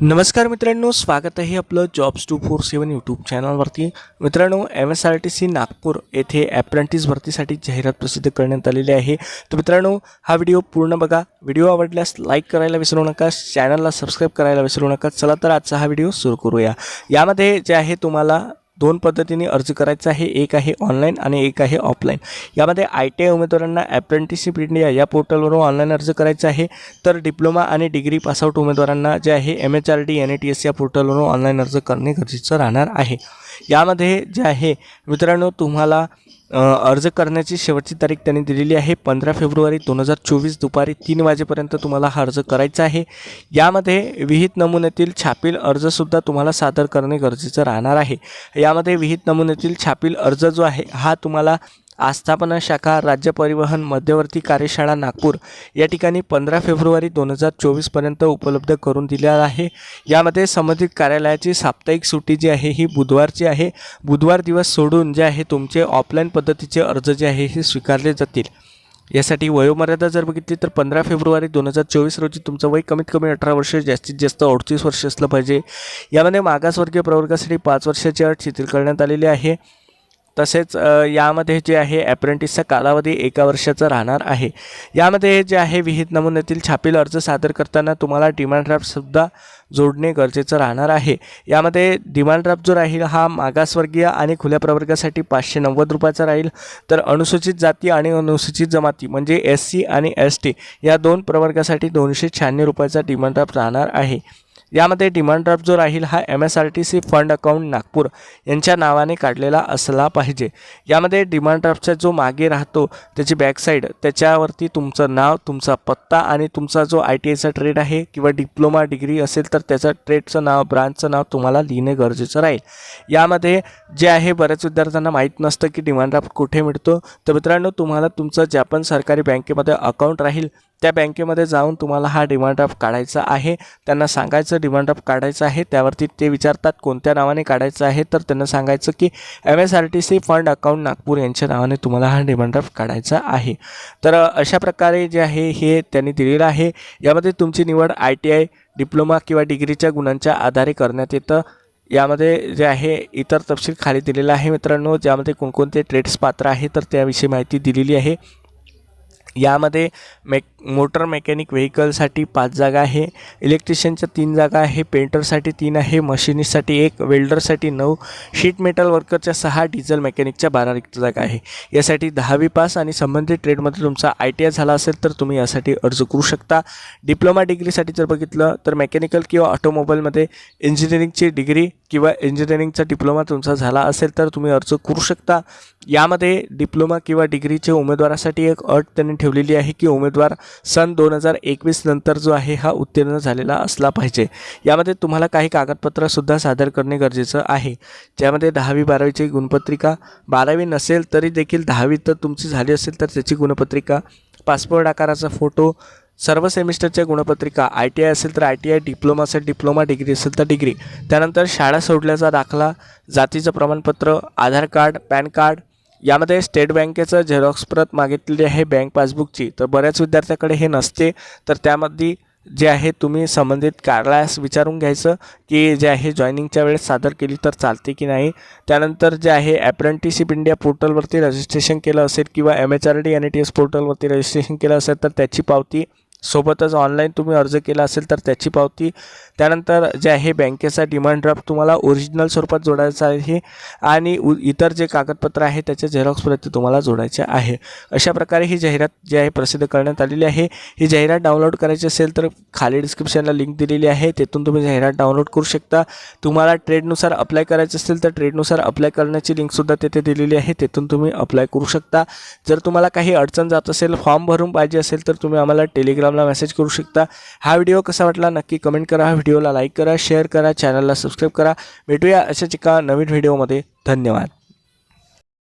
नमस्कार मित्रांनो स्वागत आहे आपलं jobs two four seven YouTube चॅनलवरती मित्रांनो M S R T C Nagpur येथे ॲप्रेंटिस भरतीसाठी जाहिरात प्रसिद्ध करण्यात आलेली आहे. तर मित्रांनो हा व्हिडिओ पूर्ण बघा. व्हिडिओ आवडल्यास लाईक करायला विसरू नका. चॅनलला सबस्क्राईब करायला विसरू नका. चला तर आजचा हा व्हिडिओ सुरू करूया. यामध्ये जे आहे तुम्हाला दोन पद्धतीने अर्ज करायचा आहे. एक आहे ऑनलाईन आणि एक आहे ऑफलाईन यामध्ये आय टी आय उमेदवारांना ॲप्रेंटिसशिप इंडिया या पोर्टलवरून ऑनलाईन अर्ज करायचा आहे. तर डिप्लोमा आणि डिग्री पासआउट उमेदवारांना जे आहे M H R D N A T S या पोर्टलवरून ऑनलाईन अर्ज करणे गरजेचं राहणार आहे. यामध्ये जे आहे मित्रांनो तुम्हाला अर्ज करण्याची शेवटची तारीख त्यांनी दिलेली आहे. पंधरा फेब्रुवारी दोन हजार चोवीस दुपारी तीन वाजेपर्यंत तुम्हाला हा अर्ज करायचा आहे. यामध्ये विहित नमुन्यातील छापील अर्जसुद्धा तुम्हाला सादर करणे गरजेचं राहणार आहे. यामध्ये विहित नमुन्यातील छापील अर्ज जो आहे हा तुम्हाला आस्थापना शाखा राज्य परिवहन मध्यवर्ती कार्यशाळा नागपूर या ठिकाणी पंधरा फेब्रुवारी दोन हजार चोवीसपर्यंत उपलब्ध करून दिल्या आहे. यामध्ये संबंधित कार्यालयाची साप्ताहिक सुट्टी जी आहे ही बुधवारची आहे. बुधवार दिवस सोडून जे आहे तुमचे ऑफलाईन पद्धतीचे अर्ज जे आहे हे स्वीकारले जातील. यासाठी वयोमर्यादा जर बघितली तर पंधरा फेब्रुवारी दोन हजार चोवीस रोजी तुमचं वय कमीत कमी अठरा वर्ष जास्तीत जास्त अडतीस वर्ष असलं पाहिजे. यामध्ये मागासवर्गीय प्रवर्गासाठी पाच वर्षाची अट शिथिल करण्यात आलेली आहे. तसेच यामध्ये जे आहे ॲप्रेंटिसचा कालावधी एका वर्षाचा राहणार आहे. यामध्ये जे आहे विहित नमुन्यातील छापील अर्ज सादर करताना तुम्हाला डिमांड ड्राफ्टसुद्धा जोडणे गरजेचं राहणार आहे. यामध्ये डिमांड ड्राफ्ट जो राहील हा मागासवर्गीय आणि खुल्या प्रवर्गासाठी पाचशे नव्वद रुपयाचा राहील. तर अनुसूचित जाती आणि अनुसूचित जमाती म्हणजे एस सी आणि एस टी या दोन प्रवर्गासाठी दोनशे शहाण्णव रुपयाचा डिमांड ड्राफ्ट राहणार आहे. यामध्ये डिमांड ड्राफ्ट जो राहील हा M S R T C fund account Nagpur यांच्या नावाने काढलेला असला पाहिजे. यामध्ये डिमांड ड्राफ्टचा जो मागे राहतो त्याची बॅकसाईड त्याच्यावरती तुमचं नाव तुमचा पत्ता आणि तुमचा जो आय टी आयचा ट्रेड आहे किंवा डिप्लोमा डिग्री असेल तर त्याचं ट्रेडचं नाव ब्रांचचं नाव तुम्हाला लिहिणे गरजेचं राहील. यामध्ये जे आहे बऱ्याच विद्यार्थ्यांना माहीत नसतं की डिमांड ड्राफ्ट कुठे मिळतो. तर मित्रांनो तुम्हाला तुमचं ज्या पण सरकारी बँकेमध्ये अकाउंट राहील त्या बँकेमध्ये जाऊन तुम्हाला हा डिमांड ड्राफ्ट काढायचा आहे. त्यांना सांगायचं डिमांड ड्राफ्ट काढायचं आहे. त्यावरती ते विचारतात कोणत्या नावाने काढायचं आहे. तर त्यांना सांगायचं की M S R T C fund account Nagpur यांच्या नावाने तुम्हाला हा डिमांड ड्राफ्ट काढायचा आहे. तर अशा प्रकारे जे आहे हे त्यांनी दिलेलं आहे. यामध्ये तुमची निवड आय टी आय डिप्लोमा किंवा डिग्रीच्या गुणांच्या आधारे करण्यात येतं. यामध्ये जे आहे इतर तपशील खाली दिलेला आहे मित्रांनो. ज्यामध्ये कोणकोणते ट्रेड्स पात्र आहे तर त्याविषयी माहिती दिलेली आहे. यामध्ये मेक मोटर मेकॅनिक व्हेकलसाठी पाच जागा आहे इलेक्ट्रिशियनच्या तीन जागा आहे पेंटरसाठी तीन आहे मशिनिस्टसाठी एक वेल्डरसाठी नऊ शीट मेटल वर्करच्या सहा डिझेल मेकॅनिकच्या बारा रिक्त जागा आहे. यासाठी दहावी पास आणि संबंधित ट्रेडमध्ये तुमचा आय टी आय झाला असेल तर तुम्ही यासाठी अर्ज करू शकता. डिप्लोमा डिग्रीसाठी जर बघितलं तर मेकॅनिकल किंवा ऑटोमोबाईलमध्ये इंजिनिअरिंगची डिग्री किंवा इंजिनिअरिंगचा डिप्लोमा तुमचा झाला असेल तर तुम्ही अर्ज करू शकता. यामध्ये डिप्लोमा किंवा डिग्रीच्या उमेदवारासाठी एक अट त्यांनी ठेवलेली आहे की उमेदवार सन दोन हजार एकवीस नंतर जो आहे हा उत्तीर्ण झालेला असला पाहिजे. यामध्ये तुम्हाला काही कागदपत्रंसुद्धा सादर करणे गरजेचं आहे. ज्यामध्ये दहावी बारावीची गुणपत्रिका बारावी नसेल तरी देखील दहावी तर तुमची झाली असेल तर त्याची गुणपत्रिका पासपोर्ट आकाराचा फोटो सर्व सेमिस्टरच्या गुणपत्रिका आय टी आय असेल तर आय टी आय डिप्लोमा असेल डिप्लोमा डिग्री असेल तर डिग्री. त्यानंतर शाळा सोडल्याचा दाखला जातीचं प्रमाणपत्र आधार कार्ड पॅन कार्ड यामध्ये स्टेट बँकेचं झेरॉक्स प्रत मागितलेली आहे बँक पासबुकची. तर बऱ्याच विद्यार्थ्याकडे हे नसते. तर त्यामध्ये जे आहे तुम्ही संबंधित कार्यालयास विचारून घ्यायचं की जे आहे जॉईनिंगच्या वेळेस सादर केली तर चालते की नाही. त्यानंतर जे आहे ॲप्रेंटिशिप इंडिया पोर्टलवरती रजिस्ट्रेशन केलं असेल किंवा M H R D N A T S पोर्टलवरती रजिस्ट्रेशन केलं असेल तर त्याची पावती सोबतच ऑनलाईन तुम्ही अर्ज केला असेल तर त्याची पावती. त्यानंतर जे आहे बँकेचा डिमांड ड्राफ्ट तुम्हाला ओरिजिनल स्वरूपात जोडायचा आहे आणि उ इतर जे कागदपत्र आहे त्याचे झेरॉक्स प्रती तुम्हाला जोडायचे आहे. अशा प्रकारे ही जाहिरात जी आहे प्रसिद्ध करण्यात आलेली आहे. ही जाहिरात डाउनलोड करायची असेल तर खाली डिस्क्रिप्शनला लिंक दिलेली आहे. तेथून तुम्ही जाहिरात डाउनलोड करू शकता. तुम्हाला ट्रेडनुसार अप्लाय करायचे असेल तर ट्रेडनुसार अप्लाय करण्याची लिंकसुद्धा तेथे दिलेली आहे. तेथून तुम्ही अप्लाय करू शकता. जर तुम्हाला काही अडचण जात असेल फॉर्म भरून पाहिजे असेल तर तुम्ही आम्हाला इंस्टाग्रामला मेसेज करू शकता. हा व्हिडिओ कसा वाटला नक्की कमेंट करा. हा व्हिडिओला लाईक करा शेअर करा चॅनलला सबस्क्राईब करा. भेटूया अशाच एका नवीन व्हिडिओमध्ये धन्यवाद.